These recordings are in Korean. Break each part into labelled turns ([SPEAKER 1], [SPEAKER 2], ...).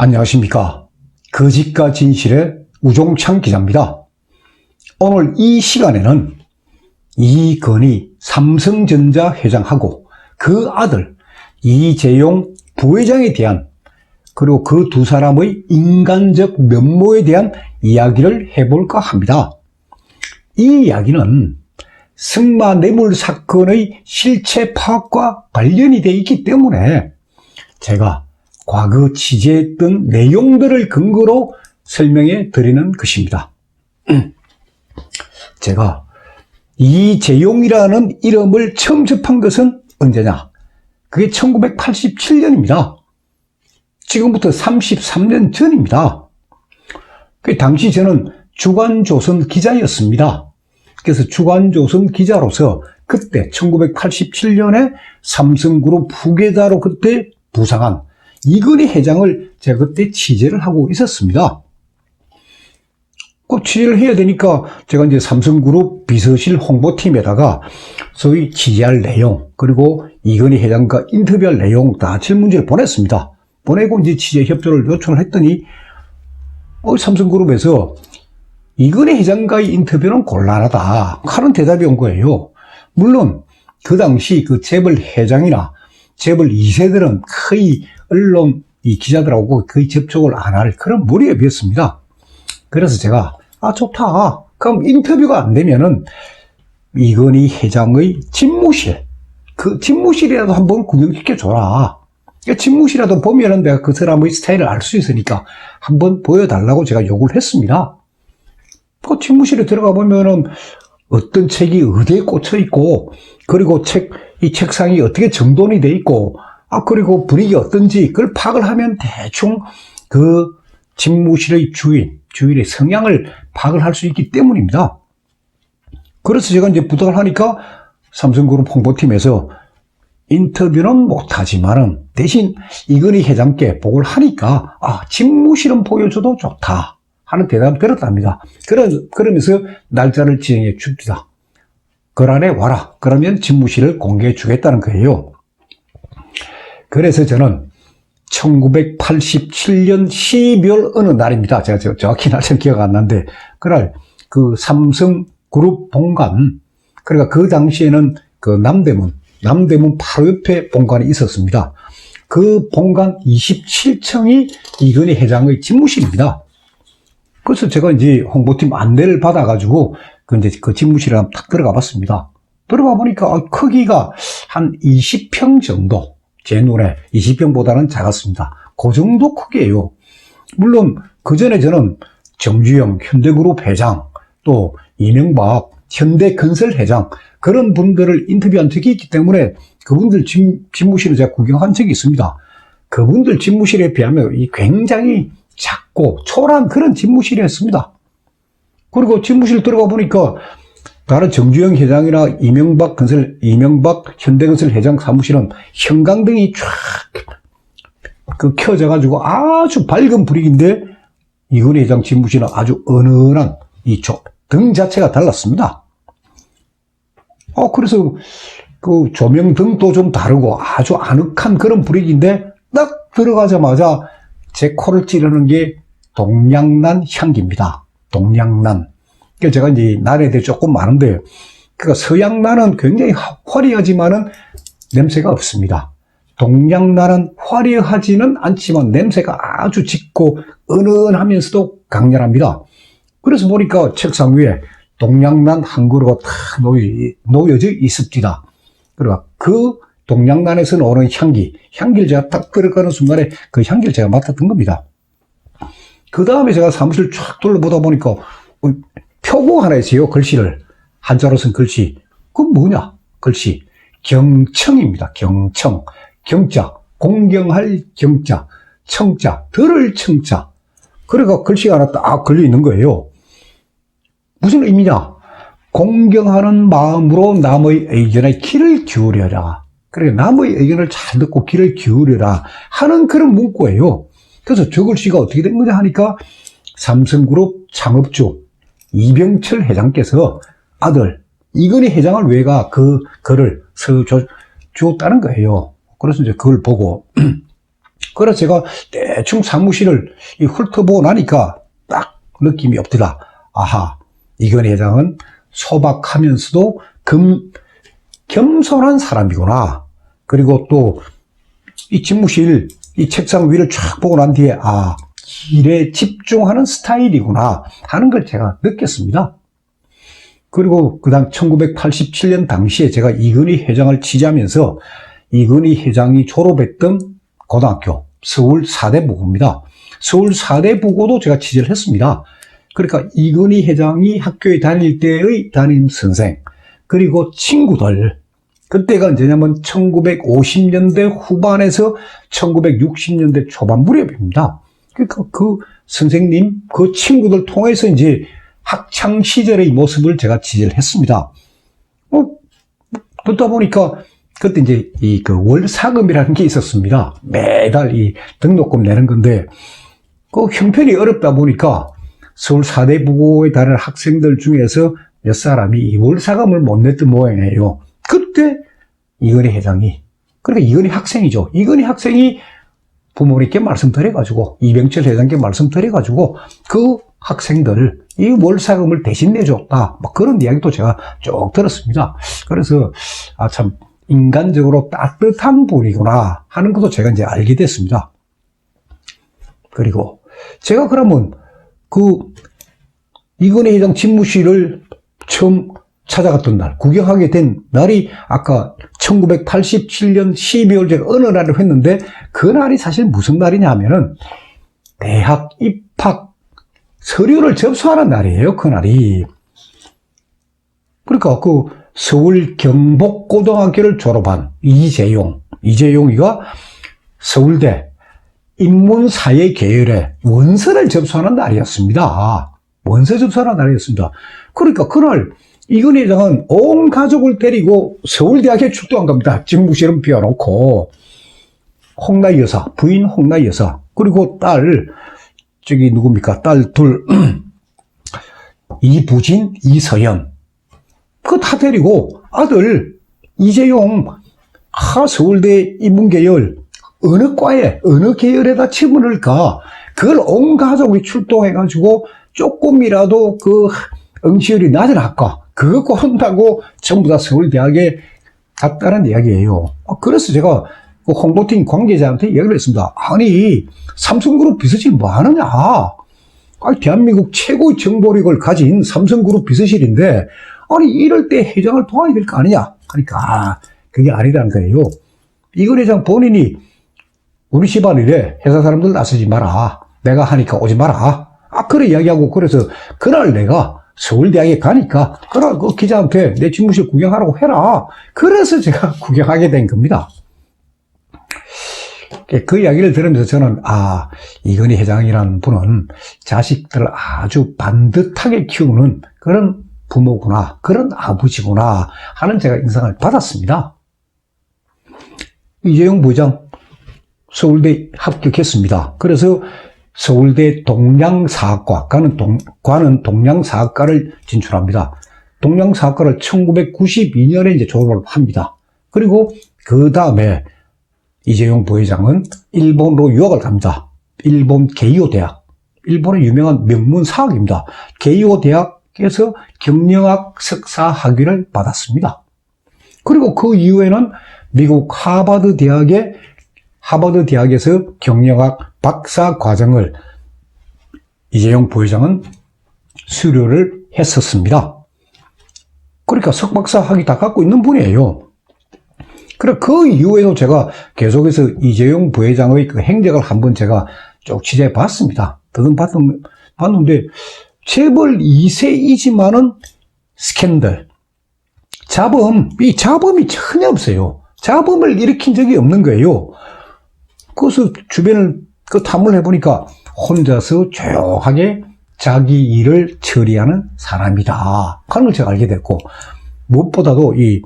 [SPEAKER 1] 안녕하십니까. 거짓과 진실의 우종창 기자입니다. 오늘 이 시간에는 이건희 삼성전자 회장하고 그 아들 이재용 부회장에 대한 그리고 그 두 사람의 인간적 면모에 대한 이야기를 해볼까 합니다. 이 이야기는 승마 뇌물 사건의 실체 파악과 관련이 되어 있기 때문에 제가 과거 취재했던 내용들을 근거로 설명해 드리는 것입니다. 제가 이재용이라는 이름을 처음 접한 것은 언제냐? 그게 1987년입니다. 지금부터 33년 전입니다. 그 당시 저는 주간조선 기자였습니다. 그래서 주간조선 기자로서 그때 1987년에 삼성그룹 후계자로 그때 부상한 이건희 회장을 제가 그때 취재를 하고 있었습니다. 꼭 취재를 해야 되니까 제가 이제 삼성그룹 비서실 홍보팀에다가 소위 취재할 내용 그리고 이건희 회장과 인터뷰할 내용 다 질문지를 보냈습니다. 보내고 이제 취재 협조를 요청을 했더니 어, 삼성그룹에서 이건희 회장과의 인터뷰는 곤란하다 하는 대답이 온 거예요. 물론 그 당시 그 재벌 회장이나 재벌 2세들은 거의 언론 이 기자들하고 거의 접촉을 안 할 그런 무리업이었습니다. 그래서 제가 아 좋다. 그럼 인터뷰가 안 되면은 이건희 회장의 집무실 그 집무실이라도 한번 구경시켜 줘라. 집무실이라도 보면은 내가 그 사람의 스타일을 알 수 있으니까 한번 보여달라고 제가 요구를 했습니다. 그 집무실에 들어가 보면은 어떤 책이 어디에 꽂혀 있고 그리고 책 이 책상이 어떻게 정돈이 돼 있고 아 그리고 분위기 어떤지 그걸 파악을 하면 대충 그 집무실의 주인 주인의 성향을 파악을 할 수 있기 때문입니다. 그래서 제가 이제 부탁을 하니까 삼성그룹 홍보팀에서 인터뷰는 못하지만은 대신 이건희 회장께 보고를 하니까 아 집무실은 보여줘도 좋다 하는 대답을 들었답니다. 그러, 그러면서 날짜를 지정해 줍니다. 그날에 와라. 그러면 집무실을 공개해 주겠다는 거예요. 그래서 저는 1987년 12월 어느 날입니다. 제가 저- 정확히 날짜는 기억 안 나는데 그날 그 삼성 그룹 본관 그러니까 그 당시에는 그 남대문 남대문 바로 옆에 본관이 있었습니다. 그 본관 27층이 이건희 회장의 집무실입니다. 그래서 제가 이제 홍보팀 안내를 받아가지고 그 이제 그 집무실에 한번 탁 들어가 봤습니다. 들어가 보니까 아, 크기가 한 20평 정도. 제 눈에 20평보다는 작았습니다. 그 정도 크기예요. 물론 그 전에 저는 정주영 현대그룹 회장 또 이명박 현대건설 회장 그런 분들을 인터뷰한 적이 있기 때문에 그분들 집, 집무실을 제가 구경한 적이 있습니다. 그분들 집무실에 비하면 이 굉장히 작고 초라한 그런 집무실이었습니다. 그리고 집무실 들어가 보니까 다른 정주영 회장이나 이명박 건설, 이명박 현대건설 회장 사무실은 형광등이 쫙그 켜져가지고 아주 밝은 분위기인데 이건희 회장 집무실은 아주 은은한 이등 자체가 달랐습니다. 어, 그래서 그 조명 등도 좀 다르고 아주 아늑한 그런 분위기인데 딱 들어가자마자 제 코를 찌르는 게 동양난 향기입니다. 동양난. 그러니까 제가 이제 난에 대해 조금 많은데, 그러니까 서양난은 굉장히 화- 화려하지만은 냄새가 없습니다. 동양난은 화려하지는 않지만 냄새가 아주 짙고 은은하면서도 강렬합니다. 그래서 보니까 책상 위에 동양난 한 그루가 탁 놓여, 놓여져 있습니다. 그리고 그 동양난에서 나오는 향기, 향기를 제가 딱 들어가는 순간에 그 향기를 제가 맡았던 겁니다. 그 다음에 제가 사무실 쫙 둘러보다 보니까 어, 표고 하나 있어요. 글씨를. 한자로 쓴 글씨. 그건 뭐냐? 글씨. 경청입니다. 경청. 경자. 공경할 경자. 청자. 들을 청자. 그래가 글씨가 하나 딱 걸려 있는 거예요. 무슨 의미냐? 공경하는 마음으로 남의 의견에 귀를 기울여라. 그래, 남의 의견을 잘 듣고 귀를 기울여라. 하는 그런 문구예요. 그래서 저 글 씨가 어떻게 된 거냐 하니까 삼성그룹 창업주 이병철 회장께서 아들 이건희 회장을 외가 그 글을 써 주었다는 거예요. 그래서 이제 그걸 보고 그래서 제가 대충 사무실을 이 훑어보고 나니까 딱 느낌이 없더라. 아하, 이건희 회장은 소박하면서도 금, 겸손한 사람이구나. 그리고 또 이 집무실, 이 책상 위를 쫙 보고 난 뒤에, 아, 일에 집중하는 스타일이구나 하는 걸 제가 느꼈습니다. 그리고 그 다음 1987년 당시에 제가 이근희 회장을 취재하면서 이근희 회장이 졸업했던 고등학교 서울 4대 부고입니다. 서울 4대 부고도 제가 취재를 했습니다. 그러니까 이근희 회장이 학교에 다닐 때의 담임 선생 그리고 친구들 그때가 언제냐면 1950년대 후반에서 1960년대 초반 무렵입니다. 그러니까 그 선생님, 그 친구들 통해서 이제 학창 시절의 모습을 제가 취재를 했습니다. 어, 듣다 보니까 그때 이제 이 그 월사금이라는 게 있었습니다. 매달 이 등록금 내는 건데 그 형편이 어렵다 보니까 서울 사대 부고에 다른 학생들 중에서 몇 사람이 이 월사금을 못 냈던 모양이에요. 그때 이건희 회장이 그러니까 이건희 학생이죠. 이건희 학생이 부모님께 말씀드려가지고 이병철 회장께 말씀드려가지고 그 학생들 이 월사금을 대신 내줬다. 뭐 그런 이야기도 제가 쭉 들었습니다. 그래서 아 참 인간적으로 따뜻한 분이구나 하는 것도 제가 이제 알게 됐습니다. 그리고 제가 그러면 그 이건희 회장 집무실을 처음 찾아갔던 날, 구경하게 된 날이 아까 1987년 12월 제가 어느 날을 했는데 그 날이 사실 무슨 날이냐 하면은 대학 입학 서류를 접수하는 날이에요. 그 날이. 그러니까 그 서울 경복고등학교를 졸업한 이재용, 이재용이가 서울대 인문사회 계열의 원서를 접수하는 날이었습니다. 원서 접수하는 날이었습니다. 그러니까 그날 이근희 회장은 온 가족을 데리고 서울대학에 출동한 겁니다. 집무실은 비워놓고 홍나희 여사, 부인 홍나희 여사, 그리고 딸 저기 누굽니까? 딸 둘 이부진, 이서연 그 다 데리고 아들 이재용 하 서울대 인문계열 어느 과에 어느 계열에다 치문을 가 그걸 온 가족이 출동해가지고 조금이라도 그 응시율이 낮은 학과 그거 고른다고 전부 다 서울대학에 갔다는 이야기예요. 아, 그래서 제가 그 홍보팀 관계자한테 이야기를 했습니다. 아니 삼성그룹 비서실 뭐 하느냐? 아니, 대한민국 최고의 정보력을 가진 삼성그룹 비서실인데 아니 이럴 때 회장을 도와야 될 거 아니냐? 그러니까 아, 그게 아니라는 거예요. 이건 회장 본인이 우리 집안일에 회사 사람들 나서지 마라. 내가 하니까 오지 마라. 아, 그래 이야기하고 그래서 그날 내가 서울대학에 가니까 그날 그 기자한테 내 집무실 구경하라고 해라. 그래서 제가 구경하게 된 겁니다. 그 이야기를 들으면서 저는 아 이건희 회장이라는 분은 자식들을 아주 반듯하게 키우는 그런 부모구나 그런 아버지구나 하는 제가 인상을 받았습니다. 이재용 부장 서울대 합격했습니다. 그래서 서울대 동양사학과, 과는, 동, 과는 동양사학과를 진출합니다. 동양사학과를 1992년에 이제 졸업을 합니다. 그리고 그 다음에 이재용 부회장은 일본으로 유학을 갑니다. 일본 게이오 대학. 일본의 유명한 명문 사학입니다. 게이오 대학에서 경영학 석사 학위를 받았습니다. 그리고 그 이후에는 미국 하버드 대학의 하버드 대학에서 경영학 박사 과정을 이재용 부회장은 수료를 했었습니다. 그러니까 석박사 학위 다 갖고 있는 분이에요. 그래, 그 이후에도 제가 계속해서 이재용 부회장의 그 행적을 한번 제가 쭉 취재해 봤습니다. 더듬 봤는데, 재벌 2세이지만은 스캔들, 자범, 이 자범이 전혀 없어요. 자범을 일으킨 적이 없는 거예요. 그래서 주변을 그 탐문을 해보니까 혼자서 조용하게 자기 일을 처리하는 사람이다. 하는 걸 제가 알게 됐고, 무엇보다도 이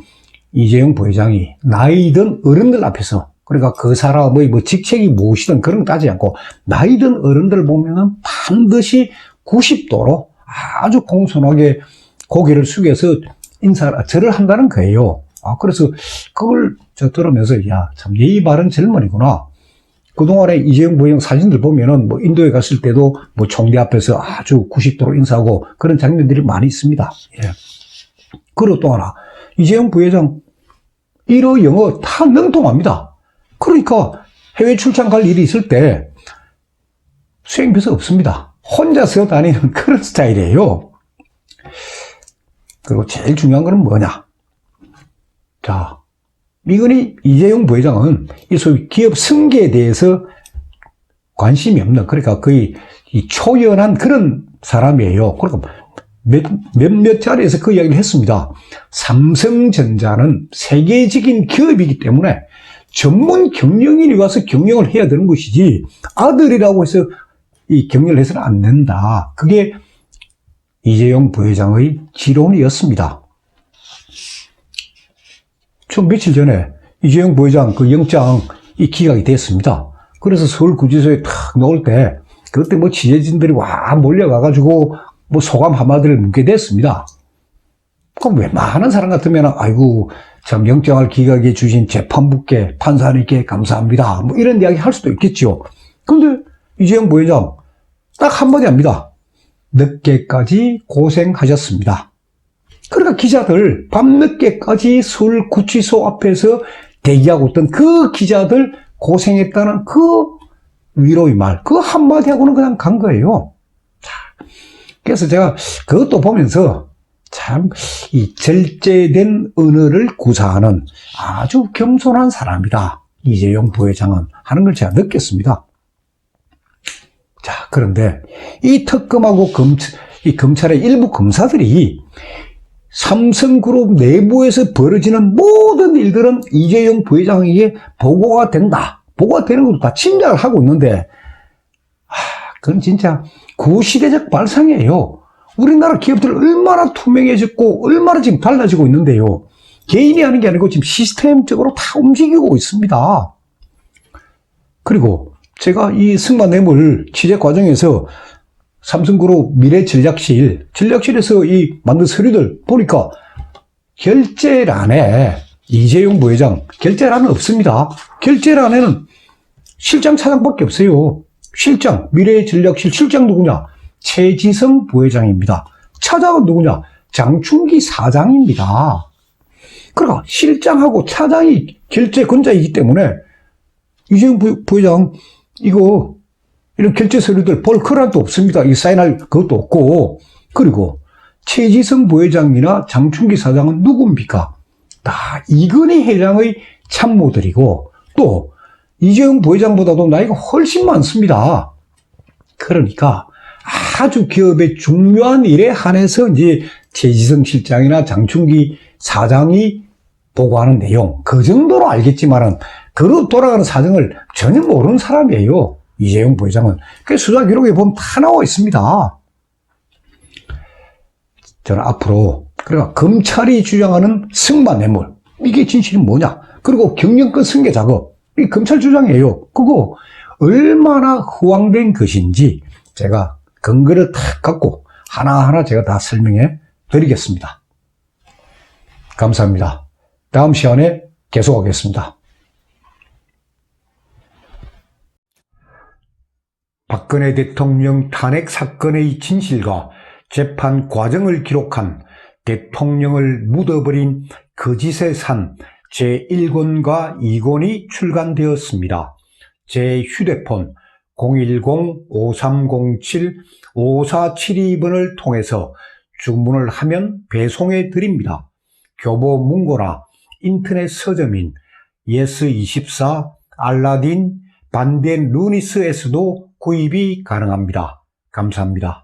[SPEAKER 1] 이재용 부회장이 나이 든 어른들 앞에서 그러니까 그 사람의 뭐 직책이 무엇이든 그런 거 따지지 않고 나이 든 어른들 보면은 반드시 90도로 아주 공손하게 고개를 숙여서 인사를, 절을 한다는 거예요. 아, 그래서 그걸 저 들으면서, 야, 참 예의 바른 젊은이구나. 그동안에 이재용 부회장 사진들 보면은 뭐 인도에 갔을 때도 뭐 총리 앞에서 아주 90도로 인사하고 그런 장면들이 많이 있습니다. 예. 그리고 또 하나, 이재용 부회장 일어 영어 다 능통합니다. 그러니까 해외 출장 갈 일이 있을 때 수행비서 없습니다. 혼자서 다니는 그런 스타일이에요. 그리고 제일 중요한 거는 뭐냐? 자, 미근이 이재용 부회장은 이 소위 기업 승계에 대해서 관심이 없는, 그러니까 거의 이 초연한 그런 사람이에요. 그러니까 몇, 몇몇 자리에서 그 이야기를 했습니다. 삼성전자는 세계적인 기업이기 때문에 전문 경영인이 와서 경영을 해야 되는 것이지 아들이라고 해서 이 경영을 해서는 안 된다. 그게 이재용 부회장의 지론이었습니다. 좀 며칠 전에 이재용 부회장 그 영장 이 기각이 됐습니다. 그래서 서울구치소에 탁 넣을 때 그때 뭐 취재진들이 와 몰려가가지고 뭐 소감 한마디를 묻게 됐습니다. 그럼 웬만한 사람 같으면 아이고 참 영장을 기각해 주신 재판부께 판사님께 감사합니다. 뭐 이런 이야기 할 수도 있겠죠. 근데 이재용 부회장 딱 한마디 합니다. 늦게까지 고생하셨습니다. 그러니까 기자들 밤늦게까지 서울 구치소 앞에서 대기하고 있던 그 기자들 고생했다는 그 위로의 말, 그 한마디하고는 그냥 간 거예요. 자, 그래서 제가 그것도 보면서 참 이 절제된 언어를 구사하는 아주 겸손한 사람이다. 이재용 부회장은 하는 걸 제가 느꼈습니다. 자, 그런데 이 특검하고 검, 이 검찰의 일부 검사들이 삼성그룹 내부에서 벌어지는 모든 일들은 이재용 부회장에게 보고가 된다. 보고가 되는 것도 다 짐작을 하고 있는데, 아, 그건 진짜 구시대적 발상이에요. 우리나라 기업들 얼마나 투명해졌고, 얼마나 지금 달라지고 있는데요. 개인이 하는 게 아니고 지금 시스템적으로 다 움직이고 있습니다. 그리고 제가 이 승마 뇌물 취재 과정에서 삼성그룹 미래전략실, 전략실에서 이 만든 서류들 보니까 결제란에 이재용 부회장 결제란은 없습니다. 결제란에는 실장 차장밖에 없어요. 실장, 미래전략실 실장 누구냐? 최지성 부회장입니다. 차장은 누구냐? 장충기 사장입니다. 그러니까 실장하고 차장이 결제 권자이기 때문에 이재용 부, 부회장 이거 이런 결제 서류들 볼 거란도 없습니다. 이 사인할 것도 없고 그리고 최지성 부회장이나 장충기 사장은 누굽니까? 다 이건희 회장의 참모들이고 또 이재용 부회장보다도 나이가 훨씬 많습니다. 그러니까 아주 기업의 중요한 일에 한해서 이제 최지성 실장이나 장충기 사장이 보고하는 내용 그 정도로 알겠지만은 그로 돌아가는 사정을 전혀 모르는 사람이에요. 이재용 부회장은. 그 수사 기록에 보면 다 나와 있습니다. 저는 앞으로 그러니까 검찰이 주장하는 승마 뇌물 이게 진실이 뭐냐? 그리고 경영권 승계 작업 이 검찰 주장이에요. 그거 얼마나 후황된 것인지 제가 근거를 탁 갖고 하나하나 제가 다 설명해 드리겠습니다. 감사합니다. 다음 시간에 계속하겠습니다. 박근혜 대통령 탄핵 사건의 진실과 재판 과정을 기록한 대통령을 묻어버린 거짓의 산 제1권과 2권이 출간되었습니다. 제 휴대폰 010-5307-5472번을 통해서 주문을 하면 배송해 드립니다. 교보 문고나 인터넷 서점인 예스24, 알라딘, 반덴 루니스에서도 구입이 가능합니다. 감사합니다.